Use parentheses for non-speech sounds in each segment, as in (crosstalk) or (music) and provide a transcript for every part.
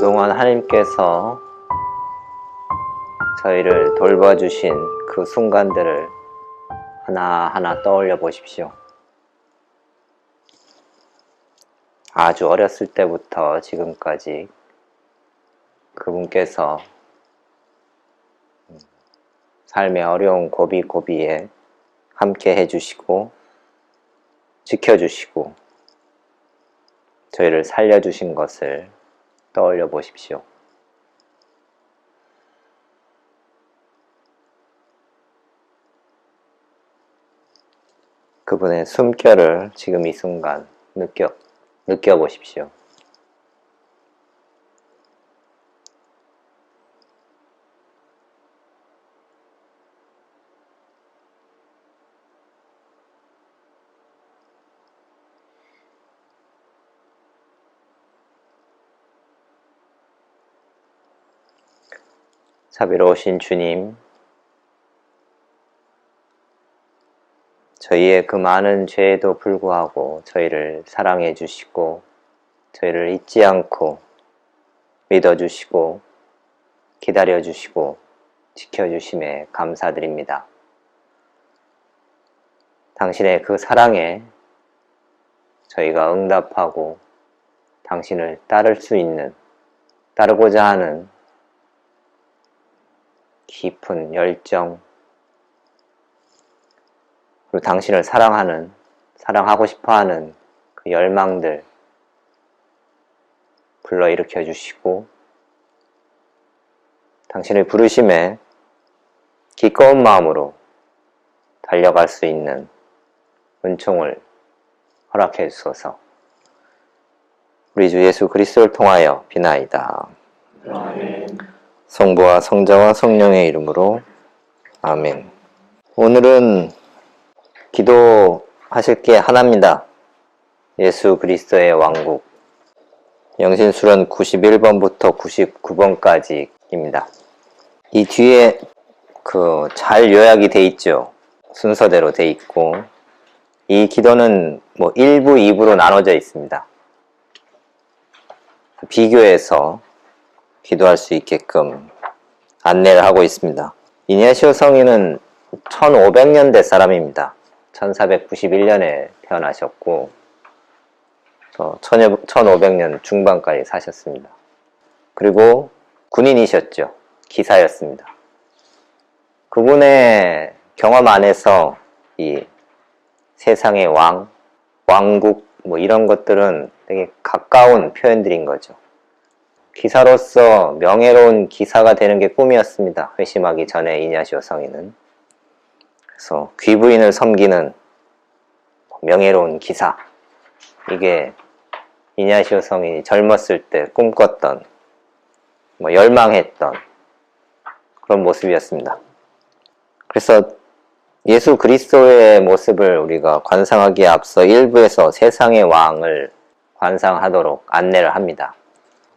그동안 하나님께서 저희를 돌봐주신 그 순간들을 하나하나 떠올려 보십시오. 아주 어렸을 때부터 지금까지 그분께서 삶의 어려운 고비고비에 함께 해주시고 지켜주시고 저희를 살려주신 것을 떠올려 보십시오. 그분의 숨결을 지금 이 순간 느껴, 느껴보십시오. 자비로우신 주님, 저희의 그 많은 죄에도 불구하고 저희를 사랑해 주시고, 저희를 잊지 않고 믿어 주시고, 기다려 주시고, 지켜 주심에 감사드립니다. 당신의 그 사랑에 저희가 응답하고 당신을 따를 수 있는, 따르고자 하는 깊은 열정, 그리고 당신을 사랑하는, 사랑하고 싶어 하는 그 열망들 불러일으켜 주시고, 당신의 부르심에 기꺼운 마음으로 달려갈 수 있는 은총을 허락해 주소서. 우리 주 예수 그리스도를 통하여 비나이다. 성부와 성자와 성령의 이름으로 아멘. 오늘은 기도하실 게 하나입니다. 예수 그리스도의 왕국. 영신술은 91번부터 99번까지입니다. 이 뒤에 그 잘 요약이 돼 있죠. 순서대로 돼 있고 이 기도는 뭐 1부, 2부로 나눠져 있습니다. 비교해서 기도할 수 있게끔 안내를 하고 있습니다. 이냐시오 성인은 1500년대 사람입니다. 1491년에 태어나셨고 1500년 중반까지 사셨습니다. 그리고 군인이셨죠. 기사였습니다. 그분의 경험 안에서 이 세상의 왕, 왕국 뭐 이런 것들은 되게 가까운 표현들인 거죠. 기사로서 명예로운 기사가 되는 게 꿈이었습니다. 회심하기 전에 이냐시오 성인은. 그래서 귀부인을 섬기는 명예로운 기사. 이게 이냐시오 성인이 젊었을 때 꿈꿨던, 뭐 열망했던 그런 모습이었습니다. 그래서 예수 그리스도의 모습을 우리가 관상하기에 앞서 일부에서 세상의 왕을 관상하도록 안내를 합니다.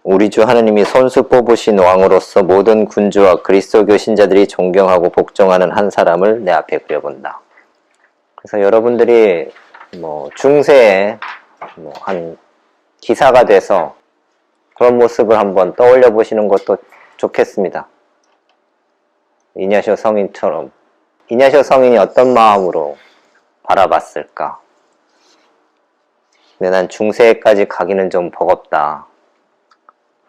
우리 주 하느님이 손수 뽑으신 왕으로서 모든 군주와 그리스도교 신자들이 존경하고 복종하는 한 사람을 내 앞에 그려본다. 그래서 여러분들이 뭐 중세에 뭐 한 기사가 돼서 그런 모습을 한번 떠올려 보시는 것도 좋겠습니다. 이냐쇼 성인처럼 이냐쇼 성인이 어떤 마음으로 바라봤을까? 근데 난 중세까지 가기는 좀 버겁다.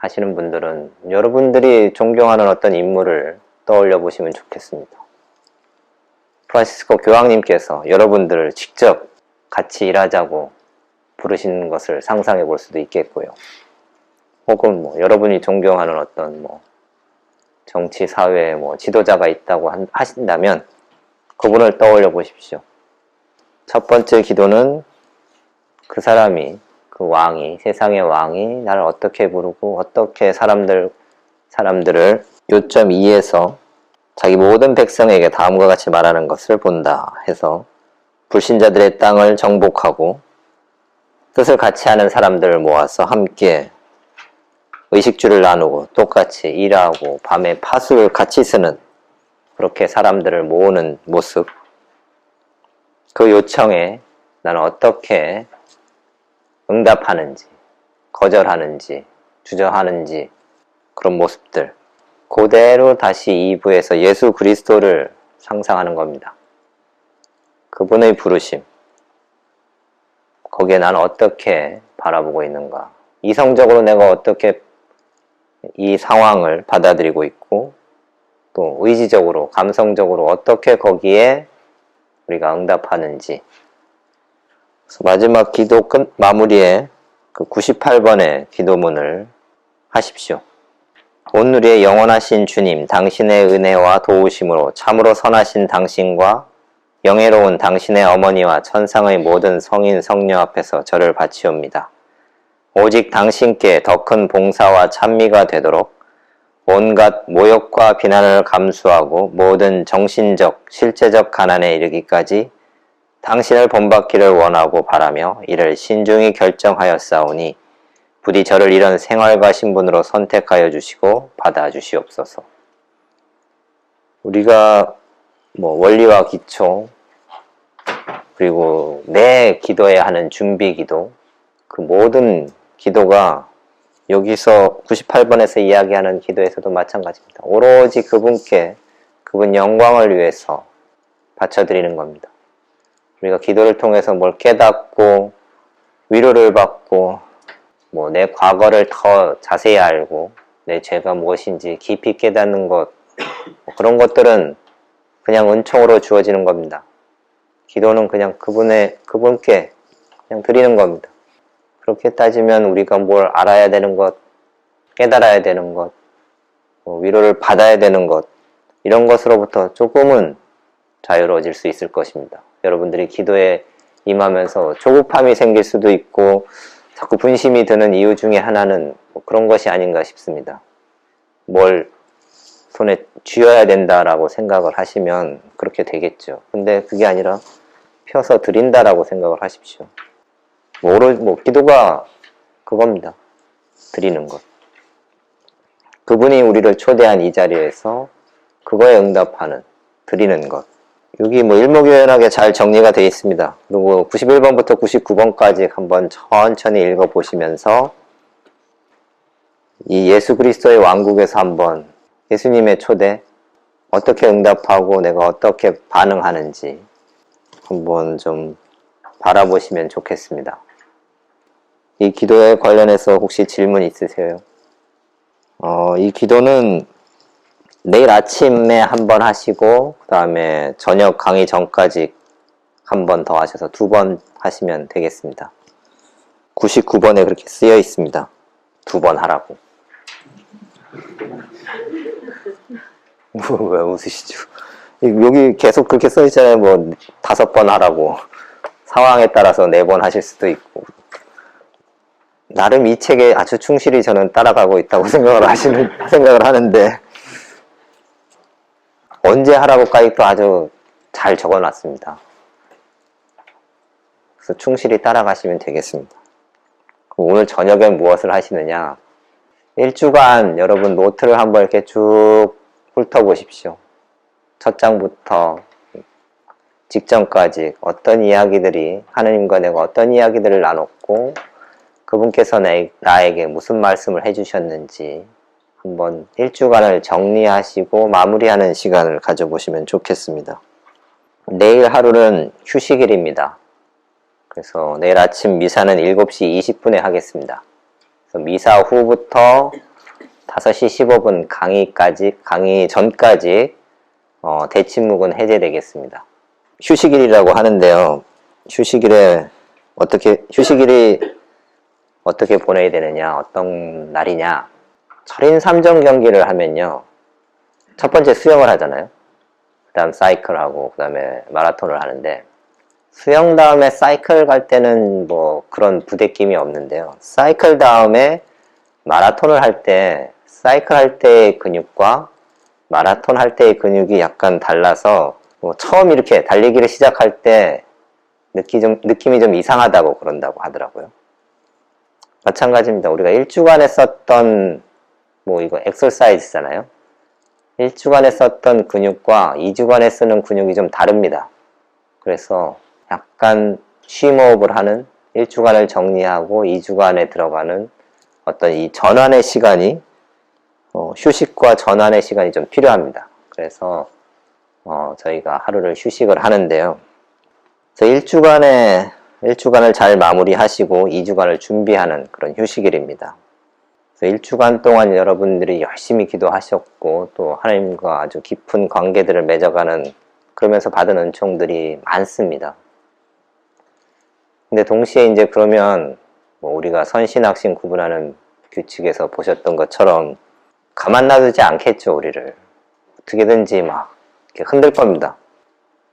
하시는 분들은 여러분들이 존경하는 어떤 인물을 떠올려 보시면 좋겠습니다. 프란시스코 교황님께서 여러분들을 직접 같이 일하자고 부르시는 것을 상상해 볼 수도 있겠고요. 혹은 뭐 여러분이 존경하는 어떤 뭐 정치 사회에 뭐 지도자가 있다고 하신다면 그분을 떠올려 보십시오. 첫 번째 기도는 그 사람이 그 왕이 세상의 왕이 나를 어떻게 부르고 어떻게 사람들 사람들을 요점 2에서 자기 모든 백성에게 다음과 같이 말하는 것을 본다 해서 불신자들의 땅을 정복하고 뜻을 같이 하는 사람들을 모아서 함께 의식주를 나누고 똑같이 일하고 밤에 파수를 같이 쓰는 그렇게 사람들을 모으는 모습. 그 요청에 나는 어떻게 응답하는지, 거절하는지, 주저하는지 그런 모습들. 그대로 다시 2부에서 예수 그리스도를 상상하는 겁니다. 그분의 부르심. 거기에 난 어떻게 바라보고 있는가? 이성적으로 내가 어떻게 이 상황을 받아들이고 있고 또 의지적으로 감성적으로 어떻게 거기에 우리가 응답하는지 마지막 기도 끝 마무리에 그 98번의 기도문을 하십시오. 온누리의 영원하신 주님, 당신의 은혜와 도우심으로 참으로 선하신 당신과 영예로운 당신의 어머니와 천상의 모든 성인 성녀 앞에서 저를 바치옵니다. 오직 당신께 더 큰 봉사와 찬미가 되도록 온갖 모욕과 비난을 감수하고 모든 정신적, 실제적 가난에 이르기까지 당신을 본받기를 원하고 바라며 이를 신중히 결정하였사오니 부디 저를 이런 생활과 신분으로 선택하여 주시고 받아 주시옵소서. 우리가 뭐 원리와 기초 그리고 내 기도해야 하는 준비 기도 그 모든 기도가 여기서 98번에서 이야기하는 기도에서도 마찬가지입니다. 오로지 그분께 그분 영광을 위해서 바쳐드리는 겁니다. 우리가 기도를 통해서 뭘 깨닫고 위로를 받고 뭐 내 과거를 더 자세히 알고 내 죄가 무엇인지 깊이 깨닫는 것뭐 그런 것들은 그냥 은총으로 주어지는 겁니다. 기도는 그냥 그분의 그분께 그냥 드리는 겁니다. 그렇게 따지면 우리가 뭘 알아야 되는 것, 깨달아야 되는 것, 뭐 위로를 받아야 되는 것 이런 것으로부터 조금은 자유로워질 수 있을 것입니다. 여러분들이 기도에 임하면서 조급함이 생길 수도 있고 자꾸 분심이 드는 이유 중에 하나는 뭐 그런 것이 아닌가 싶습니다. 뭘 손에 쥐어야 된다라고 생각을 하시면 그렇게 되겠죠. 근데 그게 아니라 펴서 드린다라고 생각을 하십시오. 뭐, 오로, 뭐 기도가 그겁니다. 드리는 것. 그분이 우리를 초대한 이 자리에서 그거에 응답하는, 드리는 것. 여기 뭐 일목요연하게 잘 정리가 되어 있습니다. 그리고 91번부터 99번까지 한번 천천히 읽어보시면서 이 예수 그리스도의 왕국에서 한번 예수님의 초대 어떻게 응답하고 내가 어떻게 반응하는지 한번 좀 바라보시면 좋겠습니다. 이 기도에 관련해서 혹시 질문 있으세요? 어, 이 기도는 내일 아침에 한 번 하시고 그 다음에 저녁 강의 전까지 한 번 더 하셔서 두 번 하시면 되겠습니다. 99번에 그렇게 쓰여 있습니다. 두 번 하라고. (laughs) 뭐, 왜 웃으시죠? 여기 계속 그렇게 써 있잖아요. 뭐, 다섯 번 하라고. 상황에 따라서 네 번 하실 수도 있고. 나름 이 책에 아주 충실히 저는 따라가고 있다고 (laughs) 생각을 하시는, 생각을 하는데, 언제 하라고까지 또 아주 잘 적어 놨습니다. 그래서 충실히 따라가시면 되겠습니다. 그럼 오늘 저녁에 무엇을 하시느냐? 일주간 여러분 노트를 한번 이렇게 쭉 훑어보십시오. 첫 장부터 직전까지 어떤 이야기들이 하느님과 내가 어떤 이야기들을 나눴고 그분께서 내, 나에게 무슨 말씀을 해주셨는지 한번 일주간을 정리하시고 마무리하는 시간을 가져보시면 좋겠습니다. 내일 하루는 휴식일입니다. 그래서 내일 아침 미사는 7시 20분에 하겠습니다. 미사 후부터 5시 15분 강의까지, 강의 전까지 어, 대침묵은 해제되겠습니다. 휴식일이라고 하는데요. 휴식일에 어떻게, 휴식일이 어떻게 보내야 되느냐, 어떤 날이냐. 철인 3점 경기를 하면요. 첫 번째 수영을 하잖아요. 그 다음 사이클하고, 그 다음에 마라톤을 하는데, 수영 다음에 사이클 갈 때는 뭐 그런 부대낌이 없는데요. 사이클 다음에 마라톤을 할 때, 사이클 할 때의 근육과 마라톤 할 때의 근육이 약간 달라서 뭐 처음 이렇게 달리기를 시작할 때 느끼 좀, 느낌이 좀 이상하다고 그런다고 하더라고요. 마찬가지입니다. 우리가 일주간에 썼던 뭐 이거 엑설사이즈잖아요. 일주간에 썼던 근육과 2주간에 쓰는 근육이 좀 다릅니다. 그래서 약간 쉼호흡을 하는 1주간을 정리하고 2주간에 들어가는 어떤 이 전환의 시간이 어, 휴식과 전환의 시간이 좀 필요합니다. 그래서 어, 저희가 하루를 휴식을 하는데요. 그래서 일주간에 일주간을 잘 마무리하시고 2주간을 준비하는 그런 휴식일입니다. 일주간 동안 여러분들이 열심히 기도하셨고 또 하나님과 아주 깊은 관계들을 맺어가는 그러면서 받은 은총들이 많습니다. 근데 동시에 이제 그러면 뭐 우리가 선신학신 구분하는 규칙에서 보셨던 것처럼 가만 놔두지 않겠죠 우리를 어떻게든지 막 흔들 겁니다.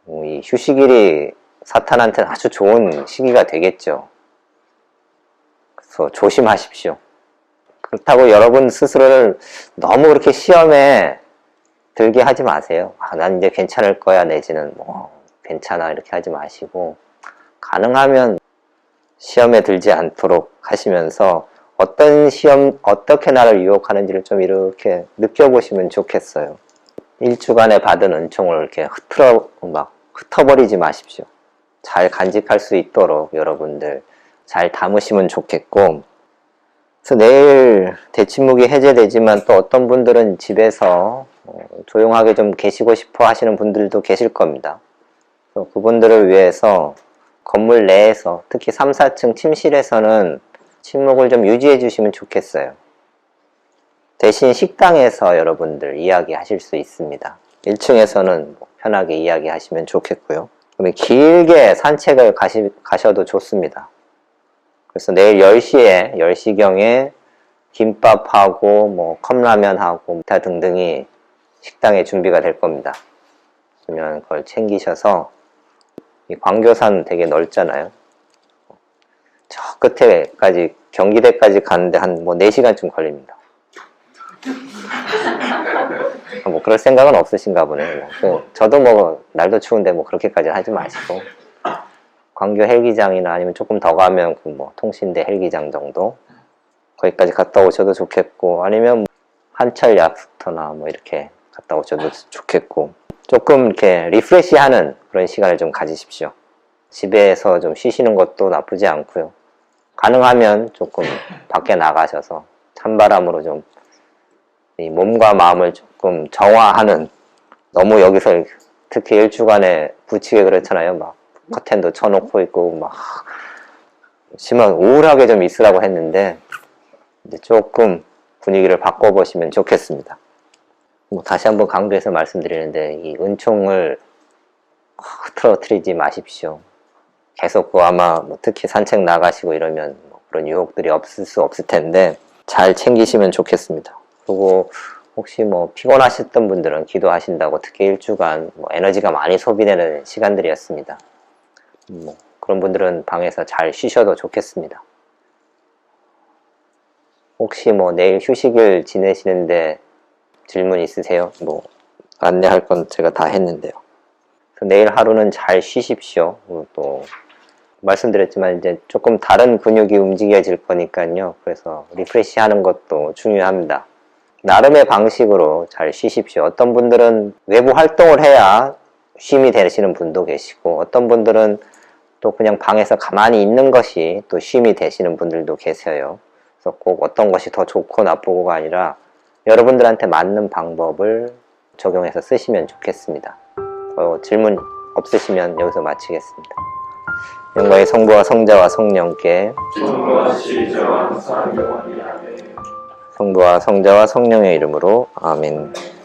어, 이 휴식일이 사탄한테는 아주 좋은 시기가 되겠죠. 그래서 조심하십시오. 그렇다고 여러분 스스로를 너무 그렇게 시험에 들게 하지 마세요. 아, 난 이제 괜찮을 거야 내지는 뭐 괜찮아 이렇게 하지 마시고 가능하면 시험에 들지 않도록 하시면서 어떤 시험 어떻게 나를 유혹하는지를 좀 이렇게 느껴보시면 좋겠어요. 일주간에 받은 은총을 이렇게 흐트러 막 흩어버리지 마십시오. 잘 간직할 수 있도록 여러분들 잘 담으시면 좋겠고 그래서 내일 대침묵이 해제되지만 또 어떤 분들은 집에서 어, 조용하게 좀 계시고 싶어 하시는 분들도 계실 겁니다. 그분들을 위해서 건물 내에서 특히 3, 4층 침실에서는 침묵을 좀 유지해 주시면 좋겠어요. 대신 식당에서 여러분들 이야기하실 수 있습니다. 1층에서는 편하게 이야기하시면 좋겠고요. 그러면 길게 산책을 가시, 가셔도 좋습니다. 그래서 내일 10시에, 10시경에 김밥하고 뭐 컵라면하고 기타 등등이 식당에 준비가 될 겁니다. 그러면 그걸 챙기셔서 이 광교산 되게 넓잖아요. 저 끝에까지 경기대까지 가는데 한 뭐 4시간쯤 걸립니다. 뭐 그럴 생각은 없으신가 보네요. 뭐. 그 저도 뭐 날도 추운데 뭐 그렇게까지 하지 마시고 광교 헬기장이나 아니면 조금 더 가면 그 뭐 통신대 헬기장 정도 거기까지 갔다 오셔도 좋겠고 아니면 한철 약수터나 뭐 이렇게 갔다 오셔도 좋겠고 조금 이렇게 리프레시하는 그런 시간을 좀 가지십시오. 집에서 좀 쉬시는 것도 나쁘지 않고요. 가능하면 조금 밖에 나가셔서 찬바람으로 좀이 몸과 마음을 조금 정화하는 너무 여기서 특히 일주간에 부치게 그렇잖아요. 막 커튼도 쳐놓고 있고 막 심한 우울하게 좀 있으라고 했는데 이제 조금 분위기를 바꿔보시면 좋겠습니다. 뭐 다시 한번 강조해서 말씀드리는데 이 은총을 흐트러뜨리지 마십시오. 계속 그 아마 뭐 특히 산책 나가시고 이러면 뭐 그런 유혹들이 없을 수 없을 텐데 잘 챙기시면 좋겠습니다. 그리고 혹시 뭐 피곤하셨던 분들은 기도하신다고 특히 일주간 뭐 에너지가 많이 소비되는 시간들이었습니다. 뭐 그런 분들은 방에서 잘 쉬셔도 좋겠습니다. 혹시 뭐 내일 휴식을 지내시는데 질문 있으세요? 뭐 안내할 건 제가 다 했는데요. 내일 하루는 잘 쉬십시오. 또 말씀드렸지만 이제 조금 다른 근육이 움직여질 거니까요. 그래서 리프레시 하는 것도 중요합니다. 나름의 방식으로 잘 쉬십시오. 어떤 분들은 외부 활동을 해야 쉼이 되시는 분도 계시고 어떤 분들은 또 그냥 방에서 가만히 있는 것이 또 쉼이 되시는 분들도 계세요. 그래서 꼭 어떤 것이 더 좋고 나쁘고가 아니라 여러분들한테 맞는 방법을 적용해서 쓰시면 좋겠습니다. 어, 질문 없으시면 여기서 마치겠습니다. 영광의 성부와 성자와 성령께. 성부와 성자와 성령의 이름으로 아멘.